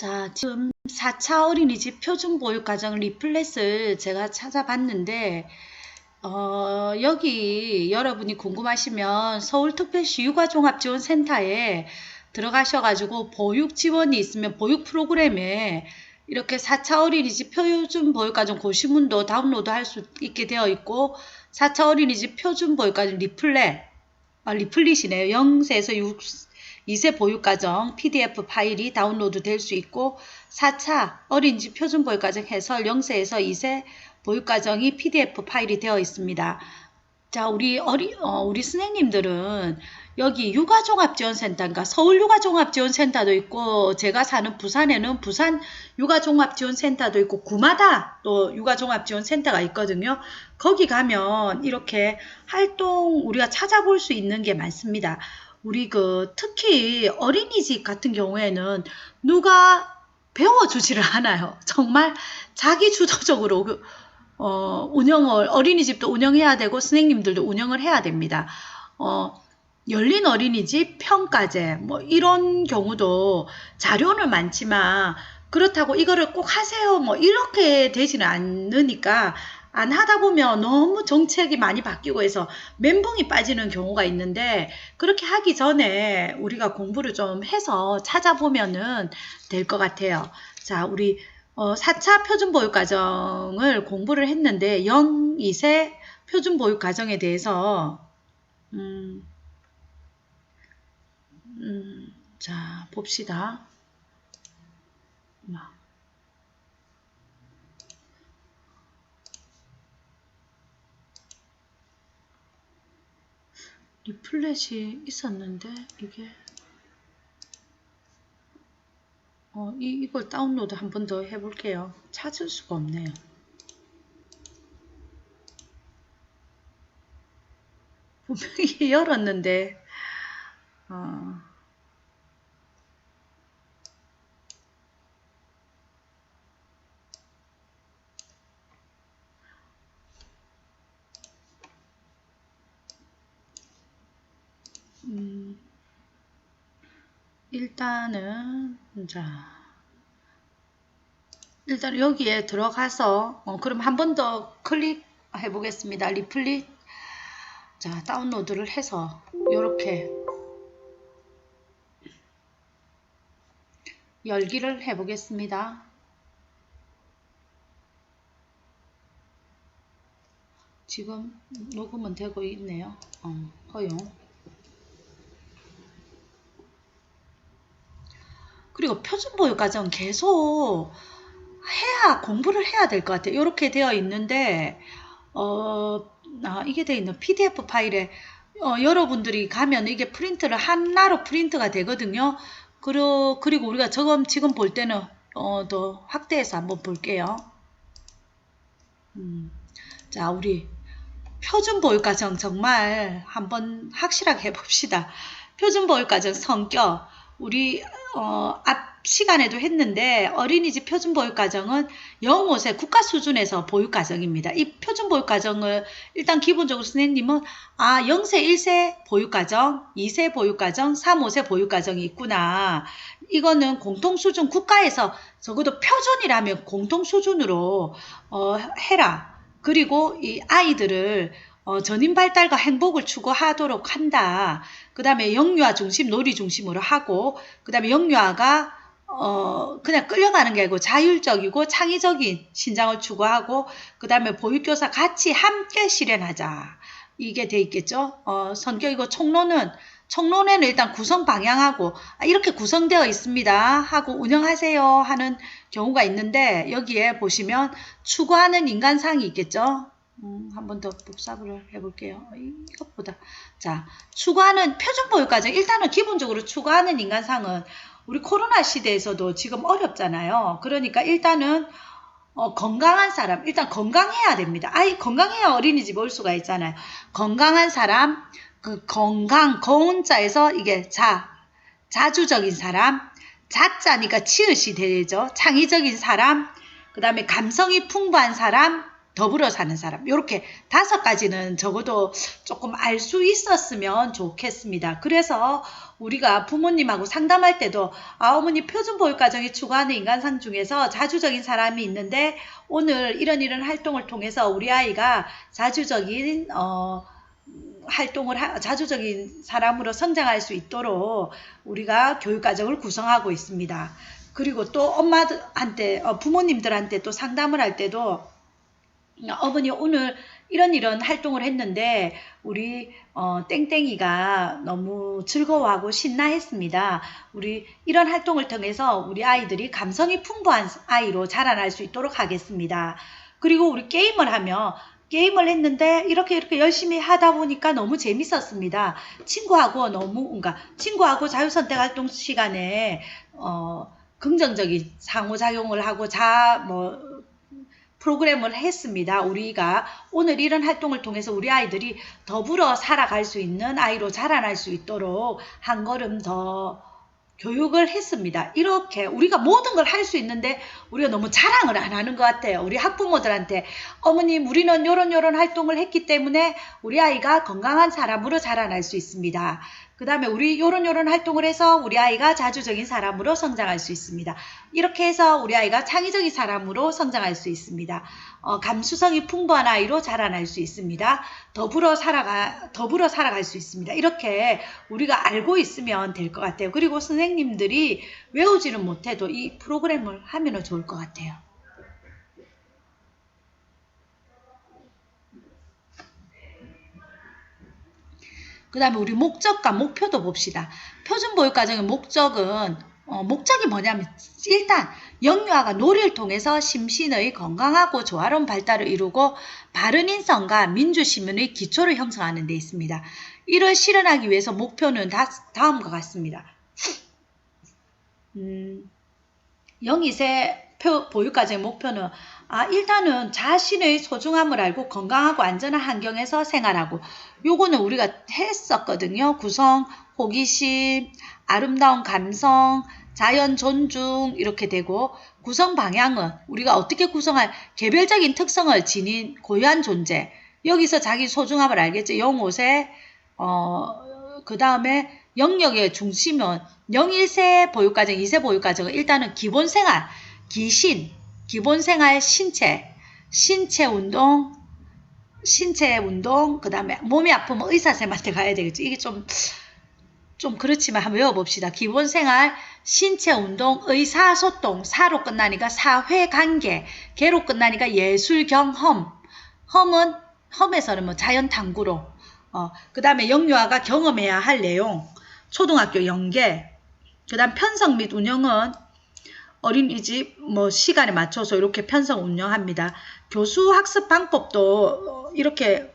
자, 지금 4차 어린이집 표준보육과정 리플렛을 제가 찾아봤는데, 어, 여기 여러분이 궁금하시면 서울특별시 육아종합지원센터에 들어가셔가지고 보육 지원이 있으면 보육 프로그램에 이렇게 4차 어린이집 표준 보육과정 고시문도 다운로드 할 수 있게 되어 있고, 4차 어린이집 표준 보육과정 리플렛, 아, 리플릿이네요. 0세에서 6, 2세 보육과정 PDF 파일이 다운로드 될 수 있고 4차 어린이집 표준보육과정 해설 0세에서 2세 보육과정이 PDF 파일이 되어 있습니다. 자, 우리 어리, 어, 우리 선생님들은 여기 육아종합지원센터인가 서울 육아종합지원센터도 있고 제가 사는 부산에는 부산 육아종합지원센터도 있고 구마다 또 육아종합지원센터가 있거든요. 거기 가면 이렇게 활동 우리가 찾아볼 수 있는 게 많습니다. 우리 그 특히 어린이집 같은 경우에는 누가 배워주지를 않아요. 정말 자기 주도적으로 그, 어, 운영을 어린이집도 운영해야 되고 선생님들도 운영을 해야 됩니다. 어, 열린 어린이집 평가제 뭐 이런 경우도 자료는 많지만 그렇다고 이거를 꼭 하세요 뭐 이렇게 되지는 않으니까 안 하다 보면 너무 정책이 많이 바뀌고 해서 멘붕이 빠지는 경우가 있는데 그렇게 하기 전에 우리가 공부를 좀 해서 찾아보면은 될 것 같아요. 자, 우리 어, 4차 표준보육과정을 공부를 했는데 0, 2세 표준보육과정에 대해서 음, 음, 자, 봅시다. 리플렛이 있었는데 이게 어, 이, 이걸 다운로드 한 번 더 해볼게요. 찾을 수가 없네요. 분명히 열었는데 어, 음, 일단은 자 일단 여기에 들어가서 어, 그럼 한 번 더 클릭해 보겠습니다. 리플릿 자 다운로드를 해서 이렇게 열기를 해 보겠습니다. 지금 녹음은 되고 있네요. 어, 허용. 그리고 표준보육 과정 계속 해야 공부를 해야 될 것 같아요. 이렇게 되어 있는데 어, 아, 이게 되어 있는 PDF 파일에 어, 여러분들이 가면 이게 프린트를 하나로 프린트가 되거든요. 그리고, 그리고 우리가 지금, 지금 볼 때는 어, 더 확대해서 한번 볼게요. 음, 자, 우리 표준 보육 과정 정말 한번 확실하게 해봅시다. 표준 보육 과정 성격 우리 어, 앞 시간에도 했는데 어린이집 표준 보육 과정은 0, 5세 국가 수준에서 보육 과정입니다. 이 표준 보육 과정을 일단 기본적으로 선생님은 아 0세, 1세 보육 과정, 2세 보육 과정, 3, 5세 보육 과정이 있구나. 이거는 공통 수준 국가에서 적어도 표준이라면 공통 수준으로 어, 해라. 그리고 이 아이들을 어, 전인 발달과 행복을 추구하도록 한다. 그 다음에 영유아 중심, 놀이 중심으로 하고, 그 다음에 영유아가 어, 그냥 끌려가는 게 아니고 자율적이고 창의적인 신장을 추구하고, 그 다음에 보육교사 같이 함께 실현하자. 이게 돼 있겠죠. 어, 성격이고 총론은 총론에는 일단 구성 방향하고 아, 이렇게 구성되어 있습니다 하고 운영하세요 하는 경우가 있는데 여기에 보시면 추구하는 인간상이 있겠죠. 음, 한 번 더 복사를 해볼게요. 이것보다. 자, 추구하는 표준보육 과정. 일단은 기본적으로 추구하는 인간상은 우리 코로나 시대에서도 지금 어렵잖아요. 그러니까 일단은 어, 건강한 사람, 일단 건강해야 됩니다. 아이, 건강해야 어린이집 올 수가 있잖아요. 건강한 사람, 그 건강, 거운자에서 이게 자, 자주적인 사람, 자자니까 치읓이 되죠. 창의적인 사람, 그 다음에 감성이 풍부한 사람, 더불어 사는 사람 이렇게 다섯 가지는 적어도 조금 알 수 있었으면 좋겠습니다. 그래서 우리가 부모님하고 상담할 때도 아 어머니 표준보육가정에 추구하는 인간상 중에서 자주적인 사람이 있는데 오늘 이런 이런 활동을 통해서 우리 아이가 자주적인 어 활동을 하, 자주적인 사람으로 성장할 수 있도록 우리가 교육과정을 구성하고 있습니다. 그리고 또 엄마들한테 어, 부모님들한테 또 상담을 할 때도 어머니 오늘 이런 이런 활동을 했는데 우리 어, 땡땡이가 너무 즐거워하고 신나했습니다. 우리 이런 활동을 통해서 우리 아이들이 감성이 풍부한 아이로 자라날 수 있도록 하겠습니다. 그리고 우리 게임을 하면 게임을 했는데 이렇게 이렇게 열심히 하다 보니까 너무 재밌었습니다. 친구하고 너무 뭔가 친구하고 자유선택 활동 시간에 어, 긍정적인 상호작용을 하고 자뭐 프로그램을 했습니다. 우리가 오늘 이런 활동을 통해서 우리 아이들이 더불어 살아갈 수 있는 아이로 자라날 수 있도록 한 걸음 더 교육을 했습니다. 이렇게 우리가 모든 걸 할 수 있는데 우리가 너무 자랑을 안 하는 것 같아요. 우리 학부모들한테 어머님 우리는 요런 요런 활동을 했기 때문에 우리 아이가 건강한 사람으로 자라날 수 있습니다. 그 다음에 우리 요런 요런 활동을 해서 우리 아이가 자주적인 사람으로 성장할 수 있습니다. 이렇게 해서 우리 아이가 창의적인 사람으로 성장할 수 있습니다. 어, 감수성이 풍부한 아이로 자라날 수 있습니다. 더불어 살아가 더불어 살아갈 수 있습니다. 이렇게 우리가 알고 있으면 될 것 같아요. 그리고 선생님들이 외우지는 못해도 이 프로그램을 하면 좋을 것 같아요. 그 다음에 우리 목적과 목표도 봅시다. 표준보육과정의 목적은 어, 목적이 뭐냐면 일단 영유아가 놀이를 통해서 심신의 건강하고 조화로운 발달을 이루고 바른 인성과 민주시민의 기초를 형성하는 데 있습니다. 이를 실현하기 위해서 목표는 다, 다음과 같습니다. 음, 0, 2세 보육과정의 목표는 아, 일단은 자신의 소중함을 알고 건강하고 안전한 환경에서 생활하고 요거는 우리가 했었거든요. 구성, 호기심, 아름다운 감성, 자연 존중 이렇게 되고 구성 방향은 우리가 어떻게 구성할 개별적인 특성을 지닌 고유한 존재 여기서 자기 소중함을 알겠죠. 0, 5세 어, 그 다음에 영역의 중심은 0, 1세 보육과정, 2세 보육과정은 일단은 기본 생활, 기신, 기본 생활 신체, 신체 운동, 신체 운동, 그 다음에 몸이 아프면 의사쌤한테 가야 되겠죠. 이게 좀, 좀 그렇지만 한번 외워봅시다. 기본 생활, 신체 운동, 의사소통, 사로 끝나니까 사회관계, 개로 끝나니까 예술 경험, 험은, 험에서는 뭐 자연 탐구로, 어, 그 다음에 영유아가 경험해야 할 내용, 초등학교 연계, 그 다음 편성 및 운영은 어린이집 뭐 시간에 맞춰서 이렇게 편성 운영합니다. 교수 학습 방법도 이렇게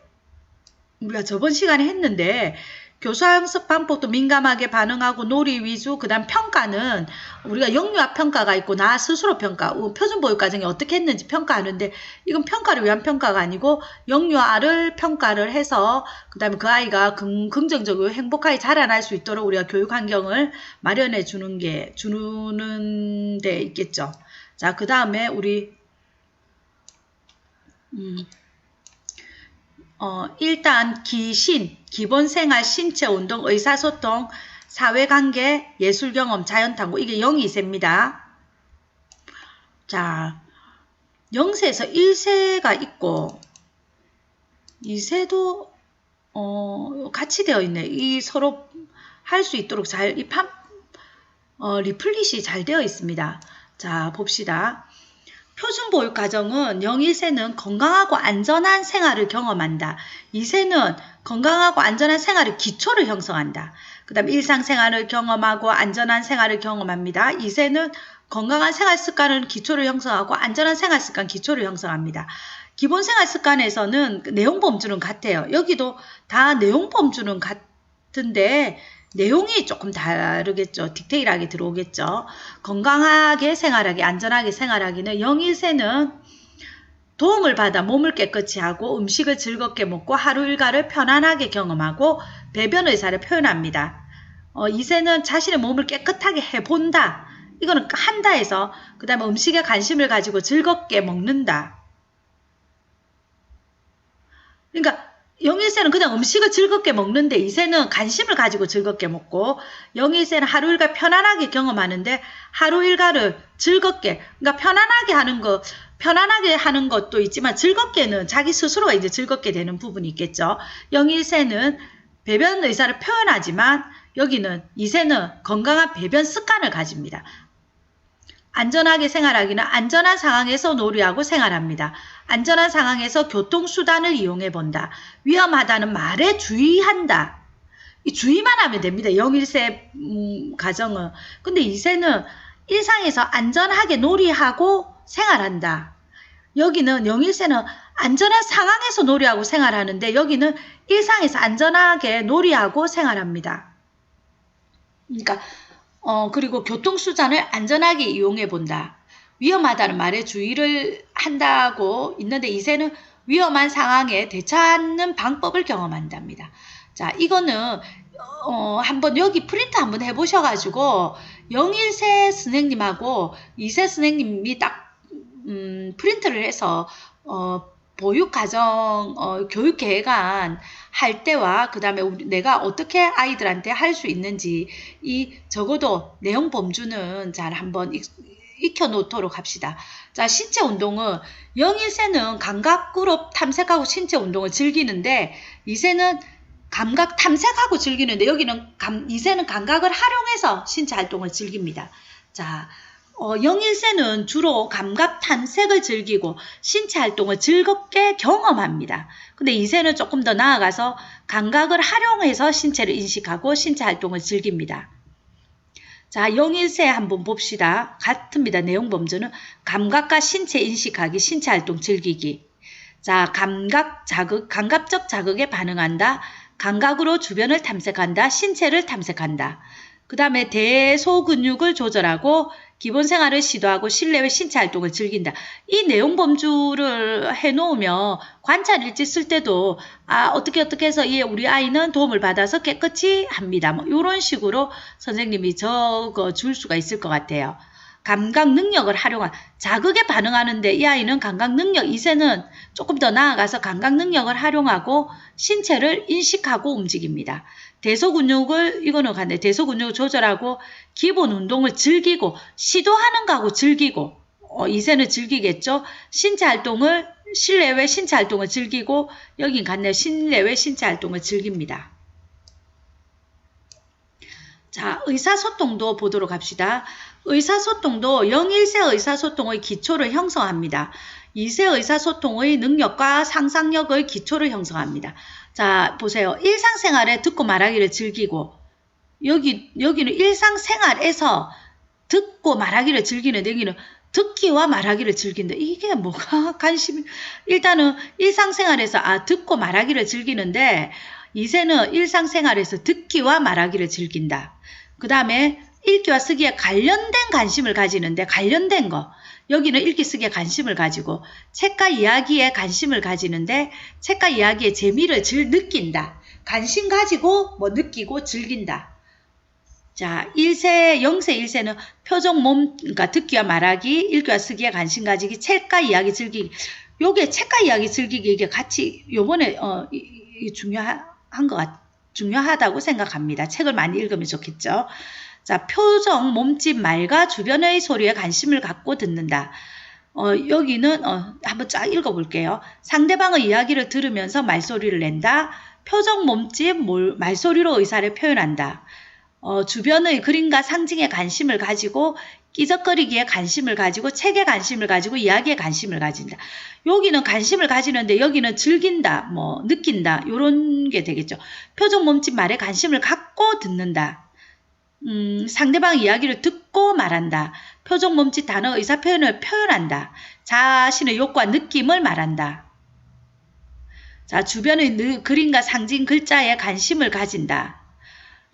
우리가 저번 시간에 했는데 교수 학습 방법도 민감하게 반응하고 놀이 위주 그다음 평가는 우리가 영유아 평가가 있고 나 스스로 평가 어, 표준 보육 과정이 어떻게 했는지 평가하는데 이건 평가를 위한 평가가 아니고 영유아를 평가를 해서 그다음에 그 아이가 긍, 긍정적으로 행복하게 자라날 수 있도록 우리가 교육 환경을 마련해 주는 게 주는 데 있겠죠. 자, 그다음에 우리 음 어, 일단 기신, 기본생활, 신체 운동, 의사소통, 사회관계, 예술경험, 자연탐구 이게 0, 2세입니다. 자, 0세에서 1세가 있고 2세도 어, 같이 되어 있네. 이 서로 할 수 있도록 잘, 이 판, 어, 리플릿이 잘 되어 있습니다. 자, 봅시다. 표준보육 가정은 0, 1세는 건강하고 안전한 생활을 경험한다. 2세는 건강하고 안전한 생활의 기초를 형성한다. 그 다음 일상생활을 경험하고 안전한 생활을 경험합니다. 2세는 건강한 생활 습관을 기초를 형성하고 안전한 생활 습관 기초를 형성합니다. 기본 생활 습관에서는 내용 범주는 같아요. 여기도 다 내용 범주는 같은데 내용이 조금 다르겠죠. 디테일하게 들어오겠죠. 건강하게 생활하기, 안전하게 생활하기는 영일세는 도움을 받아 몸을 깨끗이 하고 음식을 즐겁게 먹고 하루 일과를 편안하게 경험하고 배변 의사를 표현합니다. 어, 이세는 자신의 몸을 깨끗하게 해본다. 이거는 한다 해서 그 다음에 음식에 관심을 가지고 즐겁게 먹는다. 그러니까 영일세는 그냥 음식을 즐겁게 먹는데 이세는 관심을 가지고 즐겁게 먹고 영일세는 하루 일과 편안하게 경험하는데 하루 일과를 즐겁게 그러니까 편안하게 하는 거 편안하게 하는 것도 있지만 즐겁게는 자기 스스로가 이제 즐겁게 되는 부분이 있겠죠. 영일세는 배변 의사를 표현하지만 여기는 이세는 건강한 배변 습관을 가집니다. 안전하게 생활하기는 안전한 상황에서 놀이하고 생활합니다. 안전한 상황에서 교통수단을 이용해 본다. 위험하다는 말에 주의한다. 이 주의만 하면 됩니다. 영일세 음, 가정은. 근데 이세는 일상에서 안전하게 놀이하고 생활한다. 여기는 영일세는 안전한 상황에서 놀이하고 생활하는데 여기는 일상에서 안전하게 놀이하고 생활합니다. 그러니까 어, 그리고 교통수단을 안전하게 이용해 본다. 위험하다는 말에 주의를 한다고 있는데 이세는 위험한 상황에 대처하는 방법을 경험한답니다. 자, 이거는 어, 한번 여기 프린트 한번 해보셔가지고 영일세 선생님하고 이세 선생님이 딱 음, 프린트를 해서 어, 보육가정 어, 교육계획안 할 때와 그 다음에 내가 어떻게 아이들한테 할 수 있는지 이 적어도 내용 범주는 잘 한번 익, 익혀 놓도록 합시다. 자, 신체 운동은 영일세는 감각으로 탐색하고 신체 운동을 즐기는데 이세는 감각 탐색하고 즐기는데 여기는 감, 이세는 감각을 활용해서 신체 활동을 즐깁니다. 자, 어, 영일세는 주로 감각 탐색을 즐기고 신체 활동을 즐겁게 경험합니다. 근데 이세는 조금 더 나아가서 감각을 활용해서 신체를 인식하고 신체 활동을 즐깁니다. 자, 영일세 한번 봅시다. 같습니다. 내용 범주는 감각과 신체 인식하기, 신체 활동 즐기기. 자, 감각 자극, 감각적 자극에 반응한다. 감각으로 주변을 탐색한다. 신체를 탐색한다. 그 다음에 대소근육을 조절하고 기본 생활을 시도하고 실내외 신체 활동을 즐긴다. 이 내용 범주를 해놓으면 관찰 일지 쓸 때도 아 어떻게 어떻게 해서 이 우리 아이는 도움을 받아서 깨끗이 합니다. 뭐 이런 식으로 선생님이 적어 줄 수가 있을 것 같아요. 감각 능력을 활용한 자극에 반응하는데 이 아이는 감각 능력 이세는 조금 더 나아가서 감각 능력을 활용하고 신체를 인식하고 움직입니다. 대소근육을 이거는 간데 대소근육을 조절하고 기본 운동을 즐기고 시도하는 거하고 즐기고 어, 이세는 즐기겠죠. 신체 활동을 실내외 신체 활동을 즐기고 여긴 간네 실내외 신체 활동을 즐깁니다. 자, 의사소통도 보도록 합시다. 의사소통도 0, 1세 의사소통의 기초를 형성합니다. 2세 의사소통의 능력과 상상력의 기초를 형성합니다. 자, 보세요. 일상생활에 듣고 말하기를 즐기고 여기 여기는 일상생활에서 듣고 말하기를 즐기는데 여기는 듣기와 말하기를 즐긴다. 이게 뭐가 관심이 일단은 일상생활에서 아 듣고 말하기를 즐기는데 이제는 일상생활에서 듣기와 말하기를 즐긴다. 그 다음에 읽기와 쓰기에 관련된 관심을 가지는데 관련된 거. 여기는 읽기 쓰기에 관심을 가지고 책과 이야기에 관심을 가지는데 책과 이야기의 재미를 즐 느낀다. 관심 가지고 뭐 느끼고 즐긴다. 자, 1세, 0세, 1세는 표정, 몸, 그러니까 듣기와 말하기, 읽기와 쓰기에 관심 가지기, 책과 이야기 즐기기. 요게 책과 이야기 즐기기 이게 같이 요번에 어, 이, 이 중요한 것 같, 중요하다고 생각합니다. 책을 많이 읽으면 좋겠죠. 자, 표정, 몸짓, 말과 주변의 소리에 관심을 갖고 듣는다. 어, 여기는 어, 한번 쫙 읽어볼게요. 상대방의 이야기를 들으면서 말소리를 낸다. 표정, 몸짓, 몰, 말소리로 의사를 표현한다. 어, 주변의 그림과 상징에 관심을 가지고 끼적거리기에 관심을 가지고 책에 관심을 가지고 이야기에 관심을 가진다. 여기는 관심을 가지는데 여기는 즐긴다, 뭐 느낀다 이런 게 되겠죠. 표정, 몸짓, 말에 관심을 갖고 듣는다. 음, 상대방 이야기를 듣고 말한다. 표정, 몸짓, 단어, 의사 표현을 표현한다. 자신의 욕과 느낌을 말한다. 자, 주변의 그림과 상징, 글자에 관심을 가진다.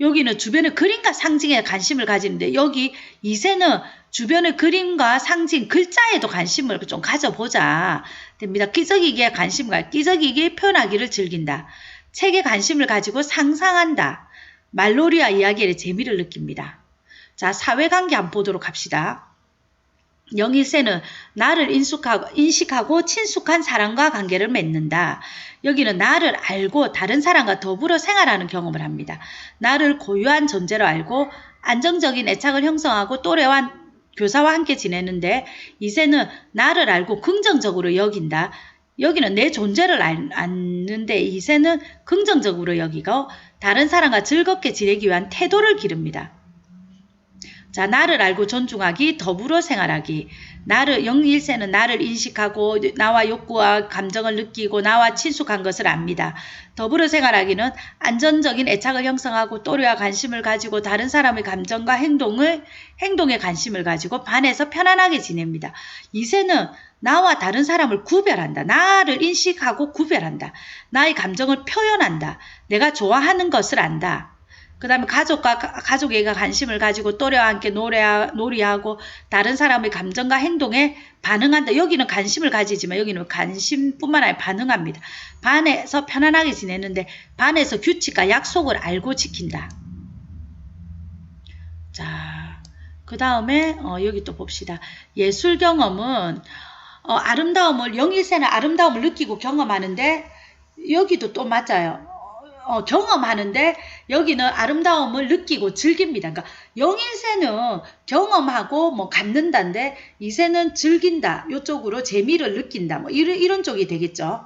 여기는 주변의 그림과 상징에 관심을 가지는데 여기 이세는 주변의 그림과 상징, 글자에도 관심을 좀 가져보자. 됩니다. 끼적이기에 관심과 끼적이기 표현하기를 즐긴다. 책에 관심을 가지고 상상한다. 말놀이와 이야기에 재미를 느낍니다. 자, 사회관계 한번 보도록 합시다. 영일세는 나를 인숙하고, 인식하고 친숙한 사람과 관계를 맺는다. 여기는 나를 알고 다른 사람과 더불어 생활하는 경험을 합니다. 나를 고유한 존재로 알고 안정적인 애착을 형성하고 또래와 교사와 함께 지내는데 이세는 나를 알고 긍정적으로 여긴다. 여기는 내 존재를 알, 아는데 이세는 긍정적으로 여기고 다른 사람과 즐겁게 지내기 위한 태도를 기릅니다. 자, 나를 알고 존중하기, 더불어 생활하기. 나를, 영일세는 나를 인식하고 나와 욕구와 감정을 느끼고 나와 친숙한 것을 압니다. 더불어 생활하기는 안전적인 애착을 형성하고 또래와 관심을 가지고 다른 사람의 감정과 행동을, 행동에 관심을 가지고 반해서 편안하게 지냅니다. 이세는 나와 다른 사람을 구별한다. 나를 인식하고 구별한다. 나의 감정을 표현한다. 내가 좋아하는 것을 안다. 그 다음에 가족과 가족에게 관심을 가지고 또래와 함께 노래 놀이하고 다른 사람의 감정과 행동에 반응한다. 여기는 관심을 가지지만 여기는 관심뿐만 아니라 반응합니다. 반에서 편안하게 지내는데 반에서 규칙과 약속을 알고 지킨다. 자, 그 다음에 어, 여기 또 봅시다. 예술 경험은 어, 아름다움을 영일세는 아름다움을 느끼고 경험하는데 여기도 또 맞아요. 어, 경험하는데 여기는 아름다움을 느끼고 즐깁니다. 그러니까 영일세는 경험하고 뭐 갖는다인데 이세는 즐긴다. 이쪽으로 재미를 느낀다. 뭐 이런, 이런 쪽이 되겠죠.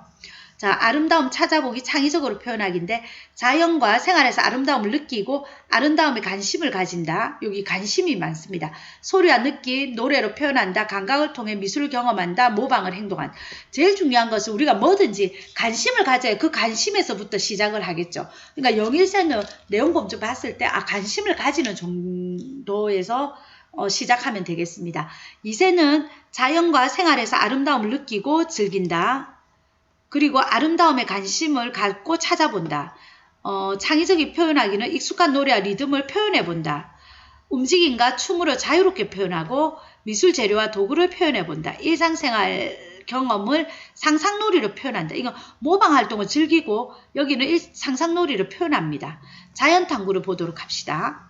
자, 아름다움 찾아보기 창의적으로 표현하기인데 자연과 생활에서 아름다움을 느끼고 아름다움에 관심을 가진다. 여기 관심이 많습니다. 소리와 느낌, 노래로 표현한다. 감각을 통해 미술을 경험한다. 모방을 행동한. 제일 중요한 것은 우리가 뭐든지 관심을 가져야 그 관심에서부터 시작을 하겠죠. 그러니까 영일세는 내용범 좀 봤을 때 아, 관심을 가지는 정도에서 어, 시작하면 되겠습니다. 이세는 자연과 생활에서 아름다움을 느끼고 즐긴다. 그리고 아름다움에 관심을 갖고 찾아본다. 어, 창의적인 표현하기는 익숙한 노래와 리듬을 표현해 본다. 움직임과 춤으로 자유롭게 표현하고 미술 재료와 도구를 표현해 본다. 일상생활 경험을 상상놀이로 표현한다. 이건 모방 활동을 즐기고 여기는 일, 상상놀이로 표현합니다. 자연 탐구를 보도록 합시다.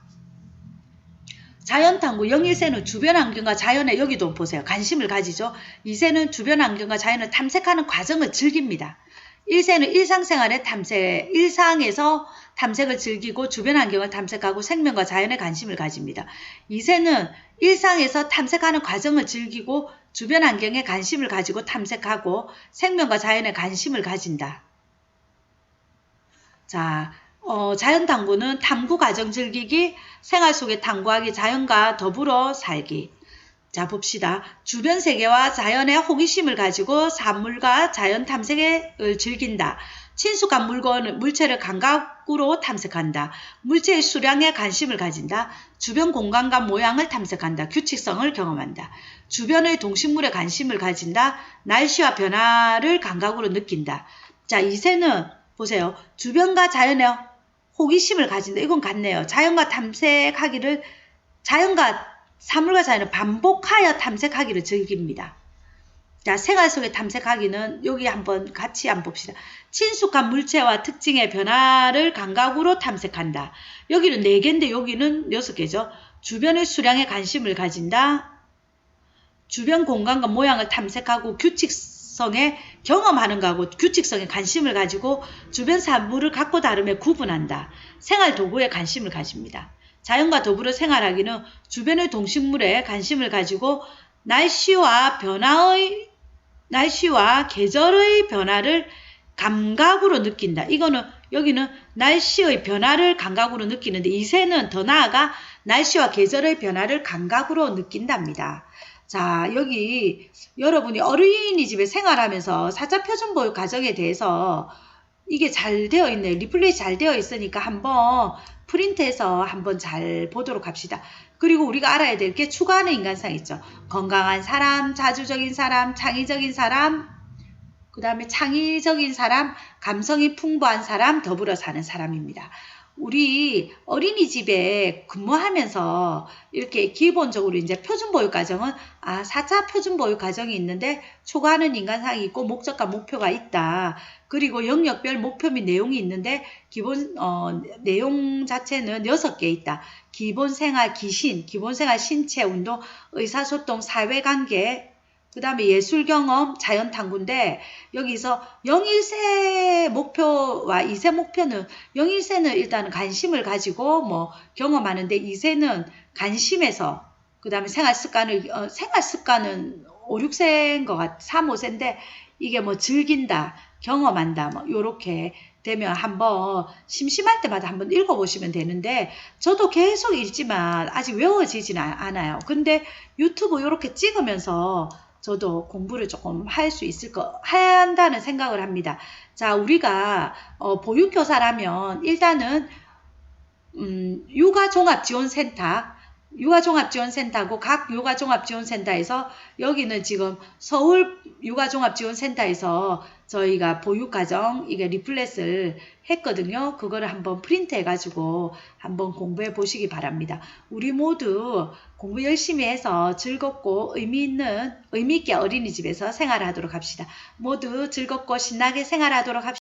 자연탐구 영일세는 주변 환경과 자연에 여기도 보세요. 관심을 가지죠. 이세는 주변 환경과 자연을 탐색하는 과정을 즐깁니다. 1세는 일상생활의 탐색, 일상에서 탐색을 즐기고 주변 환경을 탐색하고 생명과 자연에 관심을 가집니다. 2세는 일상에서 탐색하는 과정을 즐기고 주변 환경에 관심을 가지고 탐색하고 생명과 자연에 관심을 가진다. 자, 어, 자연 탐구는 탐구 과정 즐기기, 생활 속에 탐구하기, 자연과 더불어 살기. 자 봅시다. 주변 세계와 자연의 호기심을 가지고 산물과 자연 탐색을 즐긴다. 친숙한 물건, 물체를 감각으로 탐색한다. 물체의 수량에 관심을 가진다. 주변 공간과 모양을 탐색한다. 규칙성을 경험한다. 주변의 동식물에 관심을 가진다. 날씨와 변화를 감각으로 느낀다. 자, 이세는 보세요. 주변과 자연의 호기심을 가진다. 이건 같네요. 자연과 탐색하기를 자연과 사물과 자연을 반복하여 탐색하기를 즐깁니다. 자, 생활 속에 탐색하기는 여기 한번 같이 한번 봅시다. 친숙한 물체와 특징의 변화를 감각으로 탐색한다. 여기는 4개인데 여기는 6개죠. 주변의 수량에 관심을 가진다. 주변 공간과 모양을 탐색하고 규칙성에 경험하는 거하고 규칙성에 관심을 가지고 주변 사물을 갖고 다름에 구분한다. 생활 도구에 관심을 가집니다. 자연과 더불어 생활하기는 주변의 동식물에 관심을 가지고 날씨와 변화의 날씨와 계절의 변화를 감각으로 느낀다. 이거는 여기는 날씨의 변화를 감각으로 느끼는데 이새는 더 나아가 날씨와 계절의 변화를 감각으로 느낀답니다. 자, 여기 여러분이 어린이 집에 생활하면서 사자 표준 보육 과정에 대해서 이게 잘 되어 있네요. 리플레이 잘 되어 있으니까 한번 프린트해서 한번 잘 보도록 합시다. 그리고 우리가 알아야 될 게 추가하는 인간상 있죠. 건강한 사람, 자주적인 사람, 창의적인 사람, 그 다음에 창의적인 사람, 감성이 풍부한 사람, 더불어 사는 사람입니다. 우리 어린이집에 근무하면서 이렇게 기본적으로 이제 표준보육가정은 아, 4차 표준보육가정이 있는데 초과하는 인간상이 있고 목적과 목표가 있다. 그리고 영역별 목표 및 내용이 있는데 기본 어, 내용 자체는 6개 있다. 기본생활 기신, 기본생활 신체 운동, 의사소통, 사회관계, 그 다음에 예술 경험, 자연 탐구인데 여기서 0일세 목표와 2세 목표는 0일세는 일단 관심을 가지고 뭐 경험하는데 2세는 관심에서 그 다음에 생활 습관을 어, 생활 습관은 5, 6세인 것 같, 3, 5세인데 이게 뭐 즐긴다, 경험한다, 뭐 요렇게 되면 한번 심심할 때마다 한번 읽어보시면 되는데 저도 계속 읽지만 아직 외워지진 아- 않아요. 근데 유튜브 이렇게 찍으면서 저도 공부를 조금 할 수 있을 거 한다는 생각을 합니다. 자, 우리가 어, 보육교사라면 일단은 음, 육아종합지원센터 육아종합지원센터고 각 육아종합지원센터에서 여기는 지금 서울 육아종합지원센터에서 저희가 보육가정 이게 리플렛을 했거든요. 그거를 한번 프린트 해가지고 한번 공부해 보시기 바랍니다. 우리 모두 공부 열심히 해서 즐겁고 의미 있는 의미 있게 어린이집에서 생활하도록 합시다. 모두 즐겁고 신나게 생활하도록 합시다.